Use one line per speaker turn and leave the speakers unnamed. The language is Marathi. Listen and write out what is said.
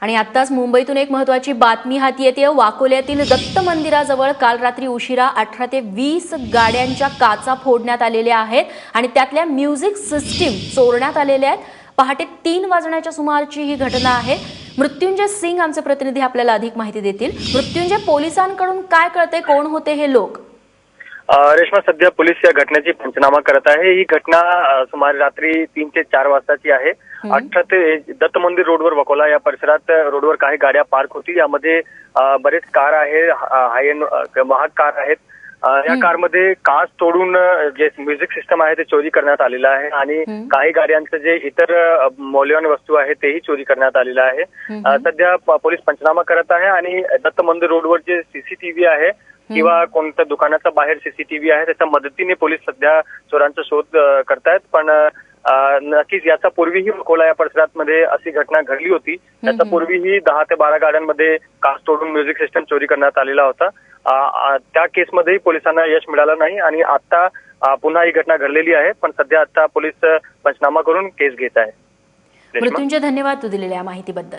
आणि आत्ताच मुंबईतून एक महत्वाची बातमी हाती येते. वाकोल्यातील दत्त मंदिराजवळ काल रात्री उशिरा अठरा ते वीस गाड्यांच्या काचा फोडण्यात आलेल्या आहेत आणि त्यातल्या म्युझिक सिस्टीम चोरण्यात आलेल्या आहेत. पहाटे तीन वाजण्याच्या सुमारची ही घटना आहे. मृत्युंजय सिंग आमचे प्रतिनिधी आपल्याला अधिक माहिती देतील. मृत्युंजय पोलिसांकडून काय कळते कोण होते हे लोक?
रेश्मा सध्या पोलीस या घटनेची पंचनामा करत आहे. ही घटना सुमारे रात्री तीन ते चार वाजताची आहे. अठरा ते दत्त मंदिर रोडवर वकोला या परिसरात रोडवर काही गाड्या पार्क होती. यामध्ये बरेच कार आहे हाय एंड महाग कार आहेत. या कारमध्ये काच तोडून जे म्युझिक सिस्टम आहे ते चोरी करण्यात आलेलं आहे आणि काही गाड्यांचं जे इतर मौल्यवान वस्तू आहे तेही चोरी करण्यात आलेलं आहे. सध्या पोलीस पंचनामा करत आहे आणि दत्त मंदिर रोडवर जे सीसीटीव्ही आहे किंवा कोणत्या दुकानाचा बाहेर सीसीटीव्ही आहे त्याच्या मदतीने पोलीस सध्या चोरांचा शोध करतायत. पण नक्कीच याचा पूर्वीही अकोला या परिसरात मध्ये अशी घटना घडली होती. त्याचा पूर्वीही दहा ते बारा गाड्यांमध्ये काच तोडून म्युझिक सिस्टम चोरी करण्यात आलेला होता. त्या केसमध्येही पोलिसांना यश मिळालं नाही आणि आता पुन्हा ही घटना घडलेली आहे. पण सध्या आता पोलीस पंचनामा करून केस घेत आहे?
मृत्युंजय धन्यवाद तू दिलेल्या माहितीबद्दल.